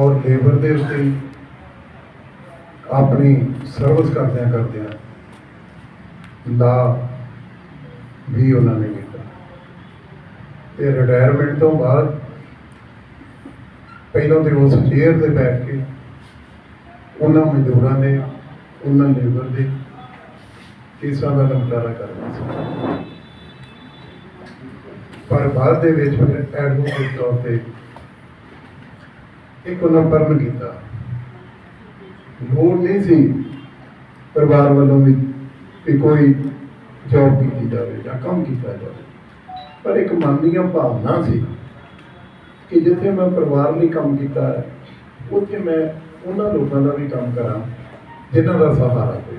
ਔਰ ਲੇਬਰ ਦੇ ਉੱਤੇ ਆਪਣੀ ਸਰਵਿਸ ਕਰਦਿਆਂ ਕਰਦਿਆਂ ਲਾ ਵੀ ਉਹਨਾਂ ਨੇ ਕੀਤਾ। ਤੇ ਰਿਟਾਇਰਮੈਂਟ ਤੋਂ ਬਾਅਦ ਪਹਿਲਾਂ ਤੇ ਉਸ ਚੇਅਰ ਤੇ ਬੈਠ ਕੇ ਉਹਨਾਂ ਮਜ਼ਦੂਰਾਂ ਦੇ ਉਹਨਾਂ ਲੇਬਰ ਦੇ ਕੇਸਾਂ ਦਾ ਨਿਪਟਾਰਾ ਕਰਨਾ ਸੀ। ਪਰ ਬਾਅਦ ਦੇ ਵਿੱਚ ਫਿਰ ਐਡਵੋਕੇਟ ਤੌਰ ਤੇ ਇੱਕ ਉਹਨਾਂ ਪਰਨ ਕੀਤਾ। ਲੋੜ ਨਹੀਂ ਸੀ ਪਰਿਵਾਰ ਵੱਲੋਂ ਵੀ ਕਿ ਕੋਈ ਜੌਬ ਕੀਤੀ ਜਾਵੇ ਜਾਂ ਕੰਮ ਕੀਤਾ ਜਾਵੇ। ਪਰ ਇੱਕ ਮਨ ਦੀਆਂ ਭਾਵਨਾ ਸੀ ਕਿ ਜਿੱਥੇ ਮੈਂ ਪਰਿਵਾਰ ਲਈ ਕੰਮ ਕੀਤਾ ਹੈ, ਉੱਥੇ ਮੈਂ ਉਹਨਾਂ ਲੋਕਾਂ ਦਾ ਵੀ ਕੰਮ ਕਰਾਂ, ਜਿਨ੍ਹਾਂ ਦਾ ਸਹਾਰਾ ਕੋਈ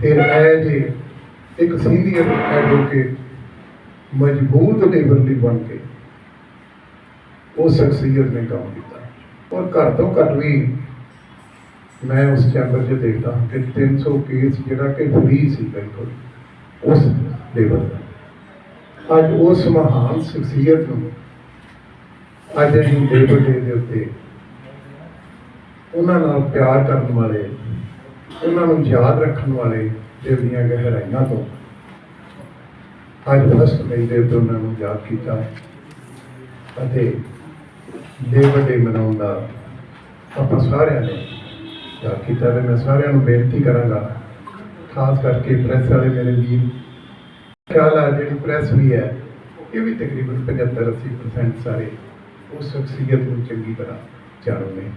ਫਿਰ ਇਹ ਜੇ ਇੱਕ ਸੀਨੀਅਰ ਐਡਵੋਕੇਟ ਮਜ਼ਬੂਤ ਲੇਬਰ ਲਈ ਬਣ ਕੇ ਉਹ ਸ਼ਖਸੀਅਤ ਨੇ ਕੰਮ ਕੀਤਾ। ਔਰ ਘੱਟ ਤੋਂ ਘੱਟ ਵੀ ਮੈਂ ਉਸ ਚੈਂਬਰ 'ਚ ਦੇਖਦਾ ਹਾਂ ਕਿ 300 ਕੇਸ ਜਿਹੜਾ ਕਿ ਫ੍ਰੀ ਸੀ ਬਿਲਕੁਲ, ਉਸ ਲੇਬਰ ਦਾ। ਅੱਜ ਉਸ ਮਹਾਨ ਸ਼ਖਸੀਅਤ ਨੂੰ ਅੱਜ ਅਸੀਂ ਲੇਬਰ ਡੇ ਦੇ ਉੱਤੇ ਉਹਨਾਂ ਨਾਲ ਪਿਆਰ ਕਰਨ ਵਾਲੇ, ਉਹਨਾਂ ਨੂੰ ਯਾਦ ਰੱਖਣ ਵਾਲੇ ਦਿਲ ਦੀਆਂ ਗਹਿਰਾਈਆਂ ਤੋਂ ਅੱਜ ਫਸਟ ਮਈ ਦੇ ਉੱਤੇ ਉਹਨਾਂ ਨੂੰ ਯਾਦ ਕੀਤਾ ਅਤੇ ਦੇ ਵੱਡੇ ਮਨਾਉਣ ਦਾ ਆਪਾਂ ਸਾਰਿਆਂ ਨੇ ਯਾਦ ਕੀਤਾ ਤੇ ਮੈਂ ਸਾਰਿਆਂ ਨੂੰ ਬੇਨਤੀ ਕਰਾਂਗਾ, ਖਾਸ ਕਰਕੇ ਪ੍ਰੈਸ ਵਾਲੇ ਮੇਰੇ ਵੀਰ। ਖਿਆਲ ਆ, ਜਿਹੜੀ ਪ੍ਰੈਸ ਵੀ ਹੈ, ਇਹ ਵੀ ਤਕਰੀਬਨ 75 80% ਸਾਰੇ ਉਸ ਸ਼ਖਸੀਅਤ ਨੂੰ ਚੰਗੀ ਤਰ੍ਹਾਂ ਜਾਣਦੇ ਨੇ।